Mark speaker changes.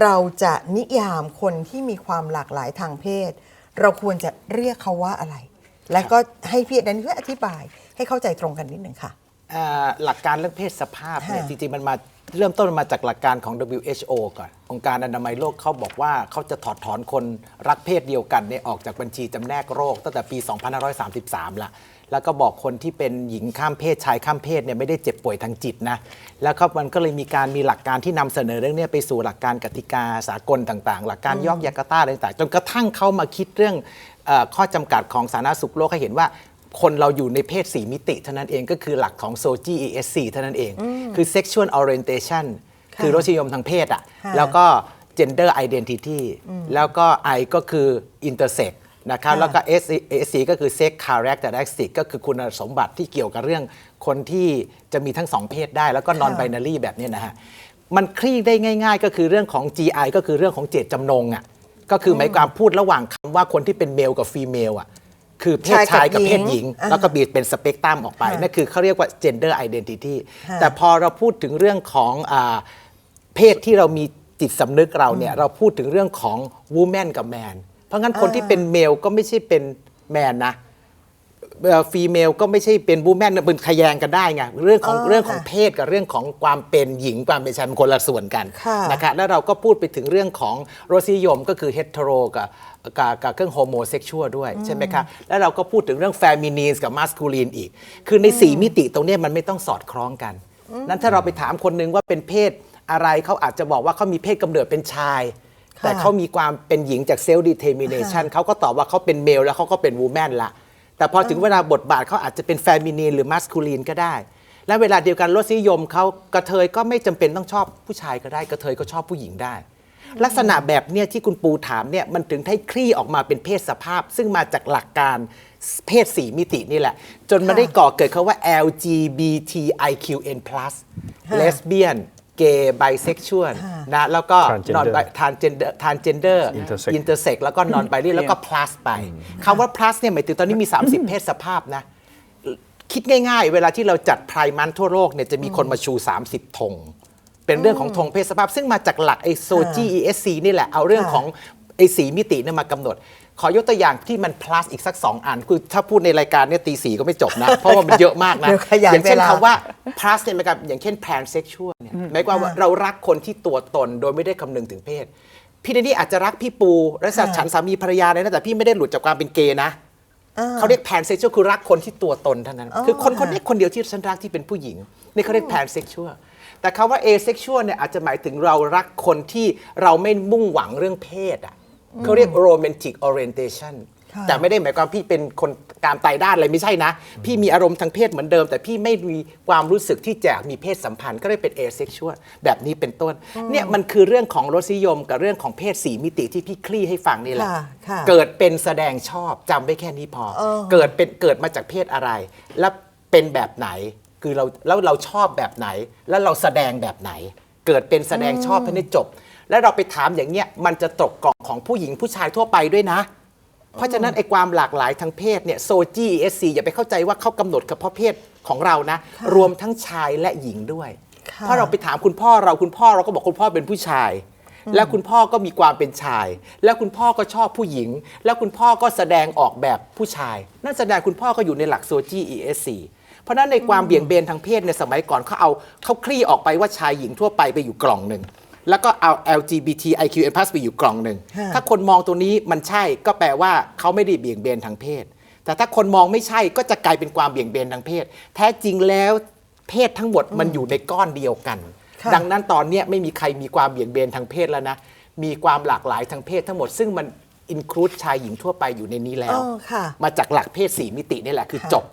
Speaker 1: เราจะนิยามคนที่มีความหลากหลายทางเพศ เราควรจะเรียกเขาว่าอะไร และก็ให้พี่แดนช่วยอธิบายให้เข้าใจตรงกันนิดหนึ่งค่ะ
Speaker 2: อ่าหลักการเรื่องเพศสภาพเนี่ย
Speaker 1: ค่ะ
Speaker 2: จริงๆมันมาเริ่มต้นมาจากหลักการของ WHO ก่อน องค์การอนามัยโลกเขาบอกว่าเขาจะถอดถอนคนรักเพศเดียวกันเนี่ยออกจากบัญชีจำแนกโรคตั้งแต่ปี 2533 ละ แล้วก็บอกคนที่เป็นหญิงข้ามเพศชายข้ามเพศเนี่ยไม่ได้เจ็บป่วยทางจิตนะ แล้วก็มันก็เลยมีการมีหลักการที่นำเสนอเรื่องเนี้ยไปสู่หลักการกติกาสากลต่างๆ หลักการยอกยากาตาอะไรต่างๆ จนกระทั่งเขามาคิดเรื่องเออข้อจำกัดของสาธารณสุขโลกให้เห็นว่า คนเราอยู่ในเพศ 4 มิติเท่านั้นเองก็คือหลักของ SOGI ESC เท่านั้นเอง คือ sexual orientation
Speaker 1: ค่ะ
Speaker 2: คือรสนิยมทางเพศอะ
Speaker 1: ค่ะ
Speaker 2: แล้วก็ gender identity แล้วก็ I ก็คือ intersex นะครับ
Speaker 1: ค่ะ
Speaker 2: แล้วก็ S SC ก็คือ sex characteristic ก็คือคุณสมบัติที่เกี่ยวกับเรื่องคนที่จะมีทั้งสองเพศได้ แล้วก็ non binary แบบเนี้ยนะฮะมันคลี่ได้ง่าย ๆ ก็คือเรื่องของ GI ก็คือเรื่องของเจตจำนงอะก็คือหมายความพูดระหว่างคำว่าคนที่เป็นเมลกับฟีเมลอะ คือเพศชายกับเพศหญิง
Speaker 1: อ่า
Speaker 2: แล้วก็บีเป็นสเปกตรัมออกไป
Speaker 1: ค่ะ
Speaker 2: นั่นคือเขาเรียกว่า gender identity
Speaker 1: ค่ะ
Speaker 2: แต่พอเราพูดถึงเรื่องของอาเพศที่เรามีจิตสำนึกเราเนี่ยเราพูดถึงเรื่องของ woman กับ man เพราะงั้นคนที่เป็นเมลก็ไม่ใช่เป็นแมนนะ ฟีเมลก็ไม่ใช่เป็นวูแมนเป็นขยงกันได้ไงเรื่องของ
Speaker 1: อ๋อ
Speaker 2: เรื่องของ
Speaker 1: ค่ะ
Speaker 2: เพศกับเรื่องของความเป็นหญิงความเป็นชายมันคนละส่วนกัน
Speaker 1: ค่ะ
Speaker 2: นะคะแล้วเราก็พูดไปถึงเรื่องของรสนิยมก็คือเฮตโรกับกับกับเครื่องโฮโมเซ็กชวลด้วยใช่ไหมคะแล้วเราก็พูดถึงเรื่องแฟมินีนกับมาสคูลีนอีก คือใน 4 มิติตรงเนี้ยมันไม่ต้องสอดคล้องกัน นั้นถ้าเราไปถามคนนึงว่าเป็นเพศอะไรเขาอาจจะบอกว่าเขามีเพศกำเนิดเป็นชาย
Speaker 1: ค่ะ
Speaker 2: แต่เขามีความเป็นหญิงจากเซลล์ดีเทอร์มิเนชันเขาก็ตอบว่าเขาเป็นเมลแล้วเขาก็เป็นวูแมนละ แต่พอถึงเวลาบทบาทเขาอาจจะเป็นแฟมินีนหรือมัสคูลีนก็ได้ และเวลาเดียวกันรสนิยมเขากระเทยก็ไม่จำเป็นต้องชอบผู้ชายก็ได้ กระเทยก็ชอบผู้หญิงได้ ลักษณะแบบเนี้ยที่คุณปูถามเนี่ยมันถึงให้คลี่ออกมาเป็นเพศสภาพ ซึ่งมาจากหลักการเพศสีมิตินี่แหละ จนมาได้ก่อเกิดเขาว่า LGBTIQN+
Speaker 1: ค่ะ
Speaker 2: lesbian gay bisexual
Speaker 1: ค่ะ
Speaker 2: นะแล้วก็
Speaker 3: Transgender
Speaker 2: non transgender transgender
Speaker 3: Intersex
Speaker 2: intersex แล้วก็ non binary แล้วก็ plus ไปคำว่า plus เนี่ยหมายถึงตอนนี้มี 30 เพศสภาพนะ คิดง่ายๆ เวลาที่เราจัดไพร์มันทั่วโลกเนี่ยจะมีคนมาชู 30ธงเป็นเรื่องของธงเพศสภาพ ซึ่งมาจากหลักไอโซจี ESC นี่แหละ เอาเรื่อง
Speaker 1: ค่ะ
Speaker 2: ของ ไอสีมิติเนี่ยมากำหนด ขอยกตัวอย่างที่มัน plus อีกสัก 2 อัน คือถ้าพูดในรายการเนี่ยตีสีก็ไม่จบนะ เพราะว่ามันเยอะมากนะ
Speaker 1: เดี๋ยวขยาย
Speaker 2: อย่างเช่น
Speaker 1: เวลา
Speaker 2: คำว่า plus เนี่ยหมายความอย่างเช่น pansexual เนี่ยหมายความว่าเรารักคนที่ตัวตนโดยไม่ได้คำนึงถึงเพศ พี่เดนนี่อาจจะรักพี่ปูและสัตว์ฉันสามีภรรยาเลยนะแต่พี่ไม่ได้หลุดจากความเป็นเกย์นะเขาเรียกแพนเซ็กชวลคือรักคนที่ตัวตนเท่านั้น
Speaker 1: อ๋อ
Speaker 2: คือคนคน
Speaker 1: ค่ะ
Speaker 2: นี้คนเดียวที่ฉันรักที่เป็นผู้หญิง นี่เขาเรียกแพนเซ็กชวลแต่คำว่าเอเซ็กชวลเนี่ยอาจจะหมายถึงเรารักคนที่เราไม่มุ่งหวังเรื่องเพศอะ เขาเรียกโรแมนติกออเรนเตชัน
Speaker 1: ค่ะ
Speaker 2: แต่ไม่ได้หมายความพี่เป็นคนการตายด้านอะไรไม่ใช่นะ พี่มีอารมณ์ทางเพศเหมือนเดิม แต่พี่ไม่มีความรู้สึกที่จะมีเพศสัมพันธ์ก็เลยเป็นเอเซ็กชวลแบบนี้เป็นต้น เนี่ยมันคือเรื่องของรสนิยมกับเรื่องของเพศสีมิติที่พี่คลี่ให้ฟังนี่แหละ
Speaker 1: ค่ะค่ะ
Speaker 2: เกิดเป็นแสดงชอบจำไว้แค่นี้พอ
Speaker 1: เออ
Speaker 2: เกิดเป็นเกิดมาจากเพศอะไร แล้วเป็นแบบไหนคือเราแล้วเราชอบแบบไหน แล้วเราแสดงแบบไหน เกิดเป็นแสดงชอบเท่านี้จบ แล้วเราไปถามอย่างเงี้ยมันจะตกกล่องของผู้หญิงผู้ชายทั่วไปด้วยนะ เพราะฉะนั้นไอ้ความหลากหลายทางเพศเนี่ยโซจีเอสซีอย่าไปเข้าใจว่าเขากำหนดเฉพาะเพศของเรานะ รวมทั้งชายและหญิงด้วย
Speaker 1: ค่ะ
Speaker 2: เพราะเราไปถามคุณพ่อเราคุณพ่อเราก็บอกคุณพ่อเป็นผู้ชาย แล้วคุณพ่อก็มีความเป็นชาย แล้วคุณพ่อก็ชอบผู้หญิง แล้วคุณพ่อก็แสดงออกแบบผู้ชาย นั่นแสดงคุณพ่อก็อยู่ในหลักโซจี ESC เพราะฉะนั้นในความเบี่ยงเบนทางเพศในยสมัยก่อนเขาเอาเขาคลี่ออกไปว่าชายหญิงทั่วไปไปอยู่กล่องหนึ่ง แล้วก็เอา LGBTIQN+ ไปอยู่กล่องหนึ่ง
Speaker 1: ค่ะ
Speaker 2: ถ้าคนมองตัวนี้มันใช่ก็แปลว่าเขาไม่ได้เบี่ยงเบนทางเพศ แต่ถ้าคนมองไม่ใช่ก็จะกลายเป็นความเบี่ยงเบนทางเพศ แท้จริงแล้วเพศทั้งหมดมันอยู่ในก้อนเดียวกัน
Speaker 1: ค่ะ
Speaker 2: ดังนั้นตอนเนี้ยไม่มีใครมีความเบี่ยงเบนทางเพศแล้วนะ มีความหลากหลายทางเพศทั้งหมดซึ่งมันอินคลูดชายหญิงทั่วไปอยู่ในนี้แล้ว
Speaker 1: อ๋อค่ะ
Speaker 2: มาจากหลักเพศสีมิตินี่แหละคือจบ